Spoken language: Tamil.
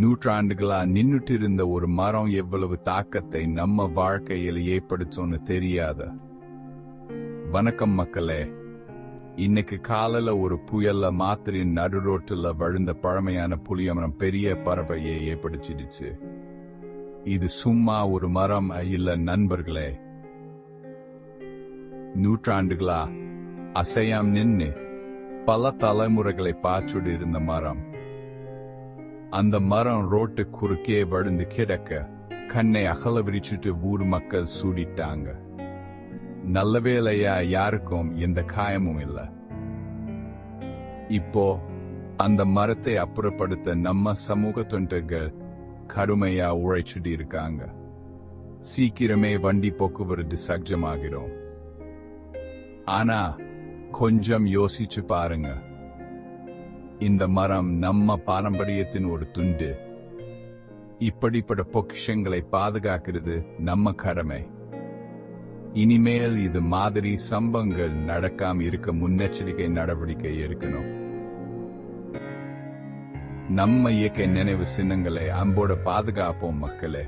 நூற்றாண்டுகளா நின்னுட்டு இருந்த ஒரு மரம் எவ்வளவு தாக்கத்தை நம்ம வாழ்க்கையில் ஏற்படுத்தோன்னு தெரியாத. வணக்கம் மக்களே. இன்னைக்கு காலையில ஒரு புயல்ல மாத்திரின் நடுரோட்டுல வழுந்த பழமையான புளியமரம் பெரிய பறவையை ஏற்படுத்திடுச்சு. இது சும்மா ஒரு மரம் இல்ல நண்பர்களே. நூற்றாண்டுகளா அசையாம் நின்னு பல தலைமுறைகளை பாச்சுடு இருந்த மரம். அந்த மரம் ரோட்டு குறுக்கே வழுந்து கிடக்க கண்ணை அகல விரிச்சிட்டு ஊர் மக்கள் சூடிட்டாங்க. நல்ல வேலையா யாருக்கும் எந்த காயமும் இல்ல. இப்போ அந்த மரத்தை அப்புறப்படுத்த நம்ம சமூக தொண்டர்கள் கடுமையா உழைச்சிட்டு இருக்காங்க. சீக்கிரமே வண்டி போக்குவரத்து சகஜமாகிறோம் ஆனா கொஞ்சம் யோசிச்சு பாருங்க. இந்த மரம் நம்ம பாரம்பரியத்தின் ஒரு துண்டு. இப்படிப்பட்ட பொக்கிஷங்களை பாதுகாக்கிறது நம்ம கடமை. இனிமேல் இது மாதிரி சம்பவங்கள் நடக்காம இருக்க முன்னெச்சரிக்கை நடவடிக்கை எடுக்கணும். நம்ம இயற்கை நினைவு சின்னங்களை அன்போட பாதுகாப்போம் மக்களே.